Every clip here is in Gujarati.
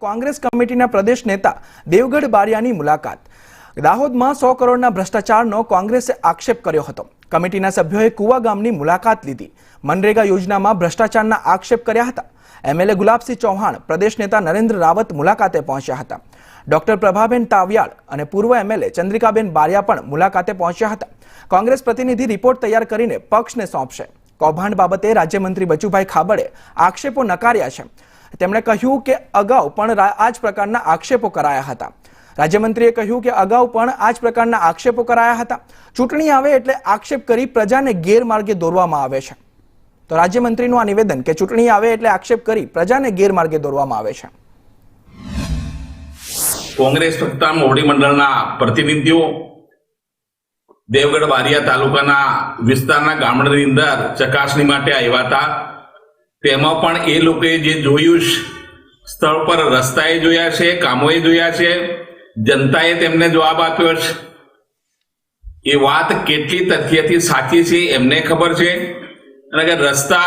કોંગ્રેસ કમિટીના પ્રદેશ નેતા દેવગઢ બારિયાની મુલાકાત. દાહોદમાં સો કરોડના ભ્રષ્ટાચારનો કોંગ્રેસે આક્ષેપ કર્યો હતો. કમિટીના સભ્યોએ કુવા ગામની મુલાકાત લીધી. મનરેગા યોજનામાં ભ્રષ્ટાચારના આક્ષેપ કર્યા હતા. એમએલએ ગુલાબસિંહ ચૌહાણ પ્રદેશ નેતા નરેન્દ્ર રાવત મુલાકાતે પહોંચ્યા હતા. ડોક્ટર પ્રભાબેન તાવિયાળ અને પૂર્વ એમએલએ ચંદ્રિકાબેન બારિયા પણ મુલાકાતે પહોંચ્યા હતા. કોંગ્રેસ પ્રતિનિધિ રિપોર્ટ તૈયાર કરીને પક્ષને સોંપશે. કૌભાંડ બાબતે રાજ્યમંત્રી બચુભાઈ ખાબડે આક્ષેપો નકાર્યા છે. તેમણે કહ્યું કે અગાઉ પણ આ જ પ્રકારના આક્ષેપો કરાયા હતા. રાજ્યમંત્રીએ કહ્યું કે અગાઉ પણ આ જ પ્રકારના આક્ષેપો કરાયા હતા. ચૂંટણી આવે એટલે આક્ષેપ કરી પ્રજાને ગેરમાર્ગે દોરવામાં આવે છે. તો રાજ્યમંત્રીનું આ નિવેદન કે ચૂંટણી આવે એટલે આક્ષેપ કરી પ્રજાને ગેરમાર્ગે દોરવામાં આવે છે. કોંગ્રેસ સત્તા મોવડી મંડળના પ્રતિનિધિઓ દેવગઢ બારિયા તાલુકાના વિસ્તારના ગામડાની અંદર ચકાસણી માટે આવ્યા હતા. તેમાં પણ એ લોકોએ જે જોયું સ્થળ પર રસ્તાએ જોયા છે, કામોએ જોયા છે, જનતાએ તેમને જવાબ આપ્યો છે. એ વાત કેટલી તથ્યથી સાચી છે એમને ખબર છે? અને કે રસ્તા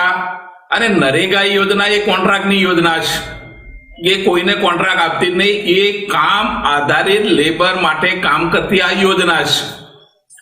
અને નરેગા યોજના એ કોન્ટ્રાક્ટની યોજના છે. એ કોઈને કોન્ટ્રાક્ટ આપતી જ નહીં, એ કામ આધારિત લેબર માટે કામ કરતી આ યોજના છે.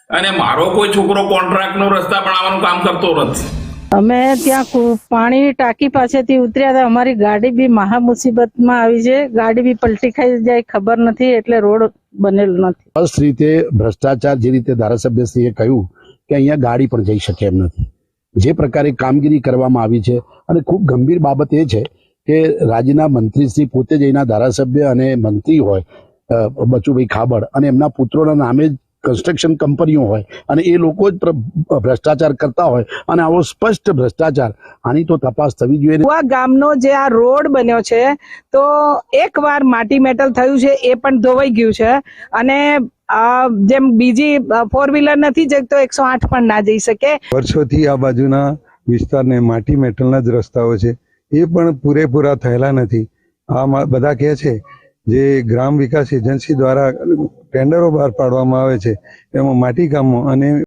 અને મારો કોઈ છોકરો કોન્ટ્રાક્ટનો રસ્તા બનાવવાનું કામ કરતો નથી. અમે ત્યાં પાણી ટાંકી પાસેથી ઉતર્યા હતા. અમારી ગાડી બી મહા મુસીબતમાં આવી છે. ગાડી બી પલટી ખાઈ જાય ખબર નથી, એટલે રોડ બનેલો નથી. સ્પષ્ટ રીતે ભ્રષ્ટાચાર જે રીતે ધારાસભ્યશ્રીએ કહ્યું કે અહીંયા ગાડી પણ જઈ શકે એમ નથી. જે પ્રકારે કામગીરી કરવામાં આવી છે અને ખૂબ ગંભીર બાબત એ છે કે રાજ્યના મંત્રીશ્રી પોતે જ એના ધારાસભ્ય અને મંત્રી હોય બચુભાઈ ખાબડ અને એમના પુત્રોના નામે જ કન્સ્ટ્રક્શન કંપનીઓ હોય અને એ લોકો જ ભ્રષ્ટાચાર કરતા હોય અને આવો સ્પષ્ટ ભ્રષ્ટાચાર. આની તો તપાસ થવી જોઈએ. આ ગામનો જે આ રોડ બન્યો છે તો એકવાર માટી મેટલ થયું છે એ પણ ધોવાઈ ગયું છે. અને આ જેમ બીજી ફોર વ્હીલર નથી જઈ તો એકસો આઠ પણ ના જઈ શકે. વર્ષોથી આ બાજુના વિસ્તારને માટી મેટલના જ રસ્તાઓ છે. એ પણ પૂરેપૂરા થયેલા નથી. આ બધા કહે છે જે ગ્રામ વિકાસ એજન્સી દ્વારા ટેન્ડરો બહાર પાડવામાં આવે છે એમાં માટી કામો અને